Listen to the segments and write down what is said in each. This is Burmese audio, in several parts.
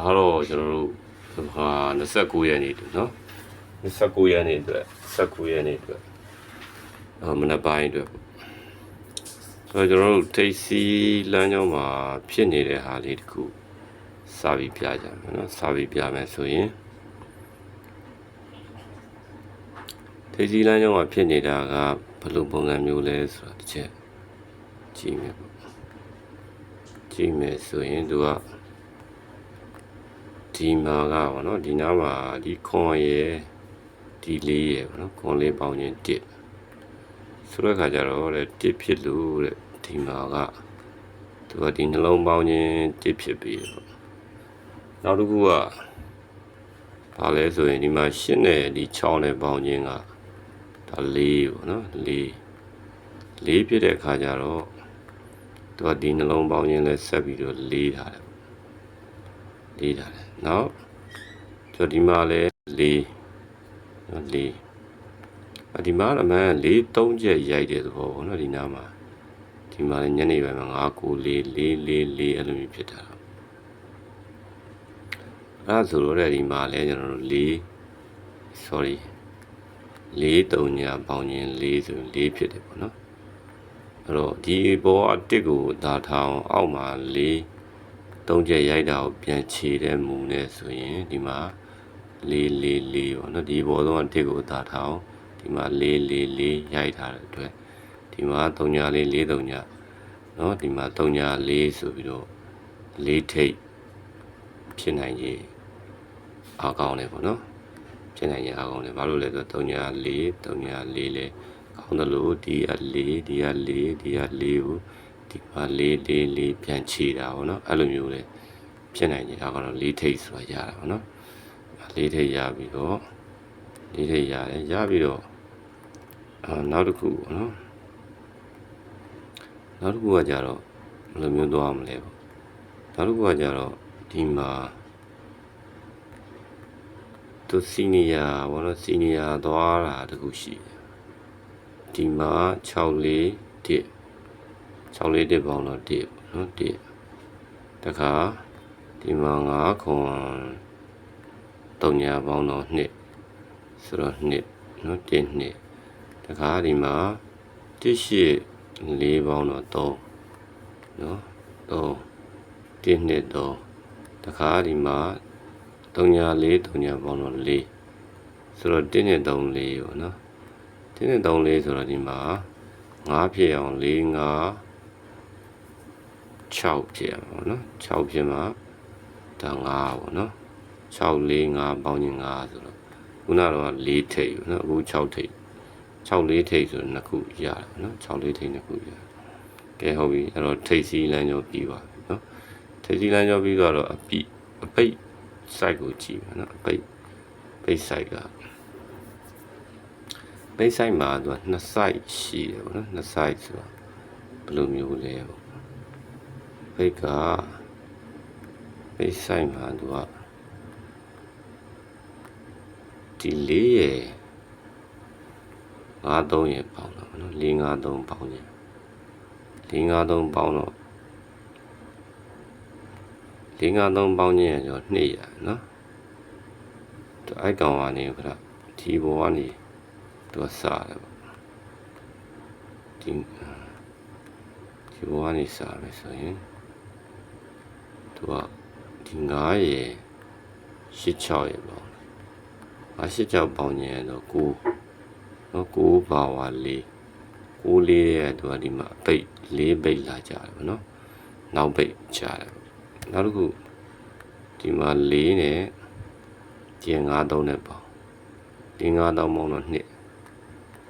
ဒါကတော့ကျွန်တော်တို့ဟာ29ရက်နေ့နော်29ရက်နေ့အတွက်29ရက်နေ့အတွက်အမနက်ပိုင်းအတွက်ဆိုတော့ကျွန်တော်တို့ထိပ်စီလမ်းကြောင်းမှာဖြစ်နေတဲ့ဟာလေးတခုစာပြီးပြကြမယ်နော်စာပြီးပြမယ်ဆိုရင်ထိပ်စီလမ်းကြောင်းမှာဖြစ်နေတာကဘယ်လိုပုံစံမျိုးလဲဆိုတာတစ်ချက်ကြည့်မယ်ပေါ့ကြည့်မယ်ဆိုရင်သူက ဒီမှာကပေါ့နော်ဒီနားမှာဒီခွန်ရယ်ဒီလေးရယ်ပေါ့နော်ခွန်လေးပေါင်းခြင်းတစ်ဆိုတဲ့ခါကျတော့တဲ့တစ်ဖြစ်လို့တဲ့ဒီမှာကသူကဒီနှလုံးပေါင်းခြင်းတစ်ဖြစ်ပြီးတော့နောက်တစ်ခုကဘာလဲဆိုရင်ဒီမှာရှင်းနဲ့ဒီ6နဲ့ပေါင်းခြင်းကဒါလေးပေါ့နော်လေးလေးဖြစ်တဲ့ခါကျတော့သူကဒီနှလုံးပေါင်းခြင်းလဲဆက်ပြီးတော့လေးထားတယ် လေးထားတယ်နော်ဆိုဒီမှာလဲလေးနော်လေးအဒီမှာအမှန်လေး၃ချက်ရိုက်တဲ့သဘောပေါ့နော်ဒီနားမှာဒီမှာညနေပိုင်းမှာ9 9 4 4 4 4အဲ့လိုမျိုးဖြစ်တာအဲ့ဒါဆိုတော့ဒီမှာလဲကျွန်တော်တို့4 sorry 4 3ညာပေါင်းရင်4ဆိုရင်4ဖြစ်တယ်ပေါ့နော်အဲ့တော့ဒီဘောအတစ်ကိုဒါထောင်အောက်မှာ4 သုံးချက်ရိုက်တာကိုပြန်ခြေတဲ့မူနဲ့ဆိုရင်ဒီမှာလေးလေးလေးပေါ့နော်ဒီဘောဆုံးအတစ်ကိုသာထောင်ဒီမှာလေးလေးလေးရိုက်ထားတဲ့အတွက်ဒီမှာ3ညာလေး4 3ညာနော်ဒီမှာ3ညာလေးဆိုပြီးတော့လေးထိပ်ဖြစ်နိုင်ရေးအားကောင်းတယ်ပေါ့နော်ဖြစ်နိုင်ရေးအားကောင်းတယ်ဘာလို့လဲဆိုတော့3ညာ4 3ညာ4လဲကောင်းတယ်လို့ဒီအ4ဒီအ4ဒီအ4ကို ဒီမှာလေးလေးလေးပြန်ခြေတာပေါ့နော်အဲ့လိုမျိုးလေဖြစ်နိုင်တယ်ဒါကတော့လေးထိပ်ဆိုတာရတာပေါ့နော်လေးထိပ်ရပြီးတော့လေးထိပ်ရတယ်ရပြီးတော့အာနောက်တစ်ခုပေါ့နော်နောက်တစ်ခုကကြတော့ဘယ်လိုမျိုးသွားမလဲပေါ့နောက်တစ်ခုကကြတော့ဒီမှာသူစီနီယာဘောနော်စီနီယာသွားတာတခုရှိတယ်ဒီမှာ6လေးတစ် 6လေးတစ်ပေါင်းတော့တစ်ပေါ့နော်တစ်တခါဒီမှာ9ခွန်3ညာပေါင်းတော့2ဆိုတော့2နော်တစ်2တခါဒီမှာတစ်ရှိ4ပေါင်းတော့3နော်3တစ်2 3တခါဒီမှာ3ညာ4 3ညာပေါင်းတော့4ဆိုတော့1နဲ့3 4ပေါ့နော်1နဲ့3 4ဆိုတော့ဒီမှာ5ဖြစ်အောင်4 5 6ဖြစ်ရမှာပေါ့နော်6ဖြစ်မှာဒါ9ပေါ့နော်6 4 5ပေါင်းရင်9ဆိုတော့ခုနကတော့4ထိပ်ပေါ့နော်အခု6ထိပ်6 4ထိပ်ဆိုတော့နှစ်ခုရတယ်ပေါ့နော်6 4ထိပ်နှစ်ခုရတယ်ကဲဟုတ်ပြီအဲ့တော့ထိပ်စီးလမ်းကြောပြီးပါပြီနော်ထိပ်စီးလမ်းကြောပြီးတော့အပိအပိတ် site ကိုကြည့်ပါနော်အပိတ်ပိတ် site ကပိတ် site မှာသူကနှစ် site ရှိတယ်ပေါ့နော်နှစ် site ဆိုတော့ဘယ်လိုမျိုးလဲပေါ့ ဘိတ်ကဘိတ်ဆိုင်မှာသူကဒီလေးရယ်53ရယ်ပေါင်းတော့နော်453ပေါင်းရယ်453ပေါင်းတော့453ပေါင်းခြင်းရယ်ကျော်2ရယ်နော်သူအိုက်ကောင်ကနေခရဒီဘောကနေသူကစားတယ်ပေါ့ဒီဒီဘောကနေစားမယ်ဆိုရင် သူကဒီ9ရယ်86ရယ်ပေါ့။86ပေါင်းညင်တော့9နော်9ပါဝါ4 9လေးရဲ့သူကဒီမှာပိတ်4ပိတ်လာကြတယ်ပေါ့နော်။နောက်ပိတ်ကြတယ်။နောက်တစ်ခုဒီမှာ4နဲ့ကျင်9 3နဲ့ပေါ့။ဒီ9 3ပေါင်းတော့2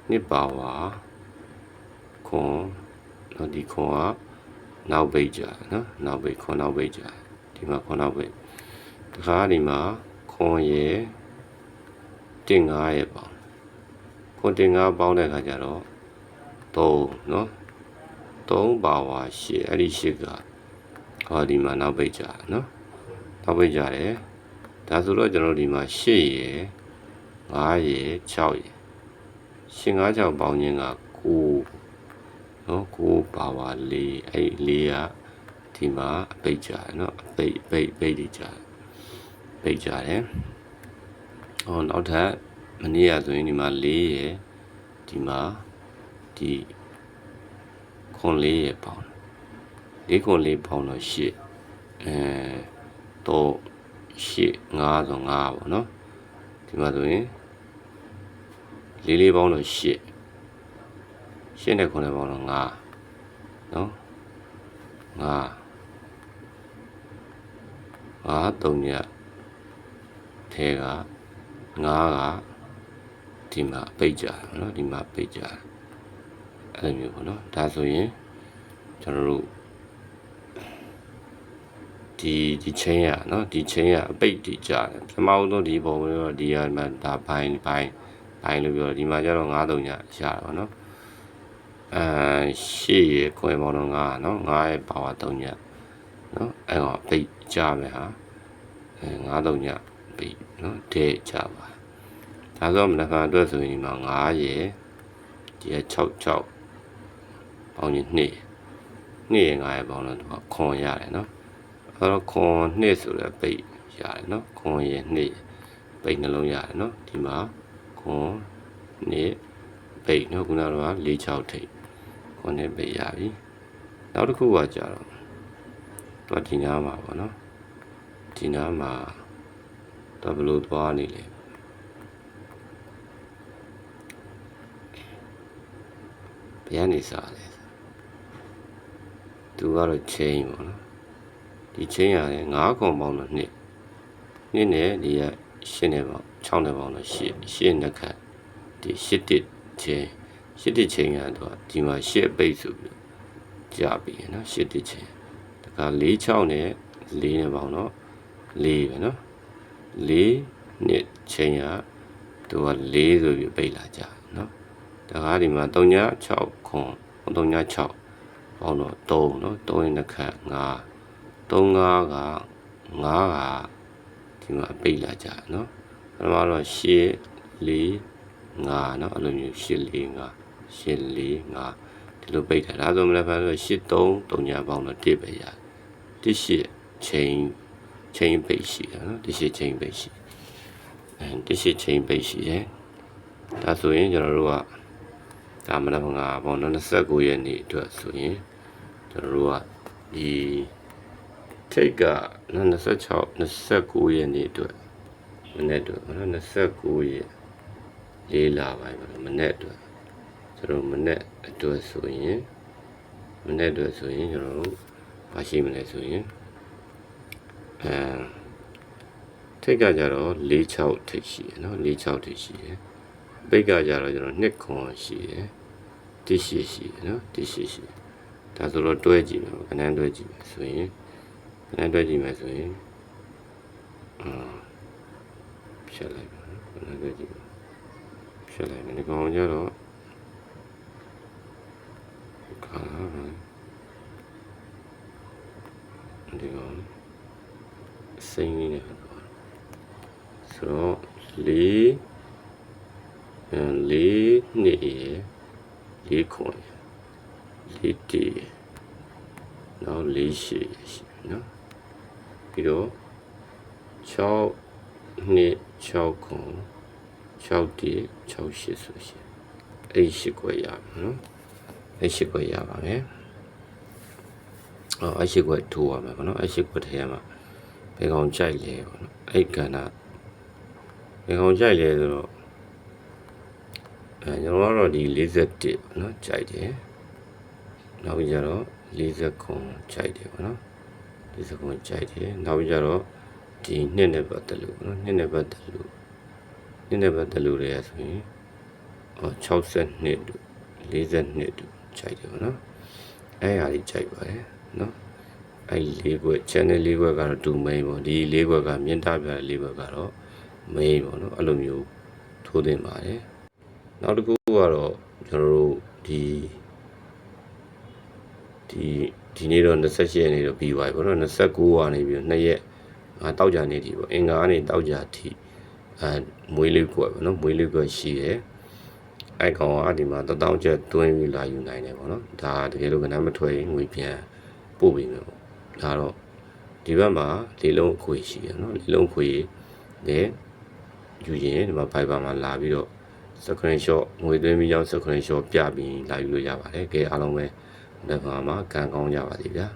2ပါဝါခွန်နော်ဒီခွန်ကနောက်ပိတ်ကြတယ်နော်နောက်ပိတ်ခွန်နောက်ပိတ်ကြတယ် ဒီမှာခွန်နောက်ပိတ်တခါဒီမှာခွန်ရယ်တင်9ရယ်ပေါ့ခွန်တင်9ပေါင်းတဲ့အခါကျတော့3နော်3ပါဝါ8အဲ့ဒီ8ကဟောဒီမှာနောက်ပိတ်ကြတယ်နော်နောက်ပိတ်ကြတယ်ဒါဆိုတော့ကျွန်တော်ဒီမှာ8ရယ်9ရယ်6ရယ်8 5 6ပေါင်းခြင်းက9နော်ကိုပါဝါ၄အဲ့၄က ဒီမှာအပိတ်ကြတယ်နော်အပိတ်အပိတ်အပိတ်တွေကြတယ်ပိတ်ကြတယ်ဟောနောက်ထပ်မနေ့ကဆိုရင်ဒီမှာ၄ရယ်ဒီမှာဒီခွန်၄ရယ်ပေါင်း၄ခွန်၄ပေါင်းတော့၈အဲတော့၈၅ဆို5ပေါ့နော်ဒီမှာဆိုရင်လေးလေးပေါင်းတော့8ရှင်းတဲ့ခွန်နဲ့ပေါင်းတော့9နော်9 5 3ညထဲက9ကဒီမှာပိတ်ကြတယ်နော်ဒီမှာပိတ်ကြတယ်အဲ့လိုမျိုးပေါ့နော်ဒါဆိုရင်ကျွန်တော်တို့ဒီဒီချင်းရနော်ဒီချင်းရအပိတ်ဒီကြတယ်ပထမဆုံးဒီပုံတော့ဒီရမှာဒါဘိုင်းဘိုင်းဘိုင်းလို့ပြောတယ်ဒီမှာကျတော့9 3ညရတာပေါ့နော်အဲရှေ့ရခွဲပေါင်းတော့9နော်9ရဲ့ပါဝါ3ညနော်အဲ့တော့ပိတ် ကြမယ်ဟာအဲ9 3ညပိတ်နော်တဲ့ကြပါဒါဆိုမနက်ဖြန်အတွက်ဆိုရင်ဒီမှာ9ရယ်ဒီက6 6ပေါင်းရင်2 2ရယ်9ရယ်ပေါင်းတော့သူကခွန်ရတယ်နော်အဲ့တော့ခွန်2ဆိုတဲ့ပိတ်ရတယ်နော်ခွန်ရယ်2ပိတ်နှလုံးရတယ်နော်ဒီမှာခွန်2ပိတ်နော်ခုနကတော့4 6ထိပ်ခွန်2ပိတ်ရပြီနောက်တစ်ခုကကြတော့သူကဒီနားမှာပေါ့နော် ဒီနားမှာတော့ဘယ်လိုသွားနေလဲဘယ်ကနေစားလဲသူကတော့ချင်းပေါ့နော်ဒီချင်းရတယ်9ခွန်ပေါင်းတော့နှစ်နှစ်နဲ့ဒီက8နဲ့ပေါင်း6နဲ့ပေါင်းတော့8 8နှစ်ခတ်ဒီ8တစ်ချင်း8တစ်ချင်းကတော့ဒီမှာ8ပိတ်ဆိုပြီးကြာပြီနော်8တစ်ချင်းတခါ4 6နဲ့4နဲ့ပေါင်းတော့ 4ပဲနော်4နှစ်ချင်းရသူက4ဆိုပြီးပိတ်လာကြနော်တခါဒီမှာ3ည6ခွန်3ည6ပေါင်းတော့3နော်3ရင်တစ်ခတ်5 3 5က5ကဒီမှာပိတ်လာကြနော်ပထမတော့8 4 5နော်အဲ့လိုမျိုး8 4 5 8 4 5ဒီလိုပိတ်တာဒါဆိုမလဲဖန်ဆို8 3 3ညပေါင်းတော့1ပဲရ1 8ချိန် ချိန်ပိတ်ရှိတယ်နော်1 8ချိန်ပိတ်ရှိအဲ1 8ချိန်ပိတ်ရှိတယ်ဒါဆိုရင်ကျွန်တော်တို့ကဒါမနက်ငါပေါ့နော်29ရက်နေ့အတွက်ဆိုရင်ကျွန်တော်တို့ကဒီထိတ်က26 29ရက်နေ့အတွက်မနေ့အတွက်နော်29ရက်လေးလာပိုင်းပါမနေ့အတွက်ကျွန်တော်မနေ့အတွက်ဆိုရင်မနေ့အတွက်ဆိုရင်ကျွန်တော်တို့မရှိမလဲဆိုရင် အဲထိတ်ကကြတော့46ထိတ်ရှိရနော်46ထိတ်ရှိရပိတ်ကကြတော့ကျွန်တော်2ခွန်ရှိရတိရှိရှိရနော်တိရှိရှိဒါဆိုတော့တွဲကြည့်မယ်ခဏတွဲကြည့်မယ်ဆိုရင်ခဏတွဲကြည့်မယ်ဆိုရင်အာဖြတ်လိုက်ပါနော်ခဏတွဲကြည့်မယ်ဖြတ်လိုက်မယ်ဒီကောင်ကြတော့ခါဒီကောင် စိမ့်လေးနဲ့ပေါ့ဆိုတော့လေးအဲလေးနှစ်ရယ်လေးခွန်ရယ်လေးတီရယ်နောက်လေးရှိရယ်ရှိနော်ပြီးတော့6နှစ်6ခွန်6တီ6ရှိဆိုရှိအဲ့ရှိခွဲရမယ်နော်အဲ့ရှိခွဲရပါမယ်အော်အရှိခွဲထိုးရမယ်ပေါ့နော်အရှိခွဲထဲမှာ ဘယ်ကောင်ကြိုက်လဲပေါ့နော်အဲ့ကဏ္ဍဘယ်ကောင်ကြိုက်လဲဆိုတော့အဲကျွန်တော်ကတော့ဒီ41ပေါ့နော်ကြိုက်တယ်နောက်ပြီးကြတော့40ခွန်ကြိုက်တယ်ပေါ့နော်40ခွန်ကြိုက်တယ်နောက်ပြီးကြတော့ဒီနှစ်နဲ့ပတ်သက်လို့ပေါ့နော်နှစ်နဲ့ပတ်သက်လို့နှစ်နဲ့ပတ်သက်လို့ရဆိုရင်အော်62တို့42တို့ကြိုက်တယ်ပေါ့နော်အဲ့ဟာကြီးကြိုက်ပါတယ်နော် အဲ့လေးခွက် channel လေးခွက်ကတော့တူ main ပေါ့ဒီလေးခွက်ကမြင့်တာပြတဲ့လေးခွက်ကတော့ main ပေါ့နော်အဲ့လိုမျိုးထိုးသင့်ပါတယ်နောက်တစ်ခုကတော့ကျွန်တော်တို့ဒီဒီဒီနေ့တော့28ရက်နေ့တော့ပြီးပါပြီပေါ့နော်29ကနေပြီးတော့2ရက်အာတောက်ကြနေပြီပေါ့အင်္ဂါကနေတောက်ကြထိအဲမွေးလေးကွက်ပေါ့နော်မွေးလေးကွက်ရှိတယ်အဲ့ကောင်ကဒီမှာတထောင်ချက်တွင်းပြီးလာယူနိုင်တယ်ပေါ့နော်ဒါတကယ်လို့ကနမ်းမထွက်ရင်ငွေပြန်ပို့ပြီးမယ်ပေါ့ ဒါတော့ဒီဘက်မှာလေးလုံးအခွေရှိရနော်လေးလုံးအခွေနဲ့ယူရင်ဒီမှာ Viber မှာလာပြီးတော့ screenshot ငွေသွင်းပြီးကြောင်း screenshot ပြပြီးလာယူလို့ရပါတယ်ကဲအားလုံးပဲဒီဘက်မှာကံကောင်းကြပါစေဗျာ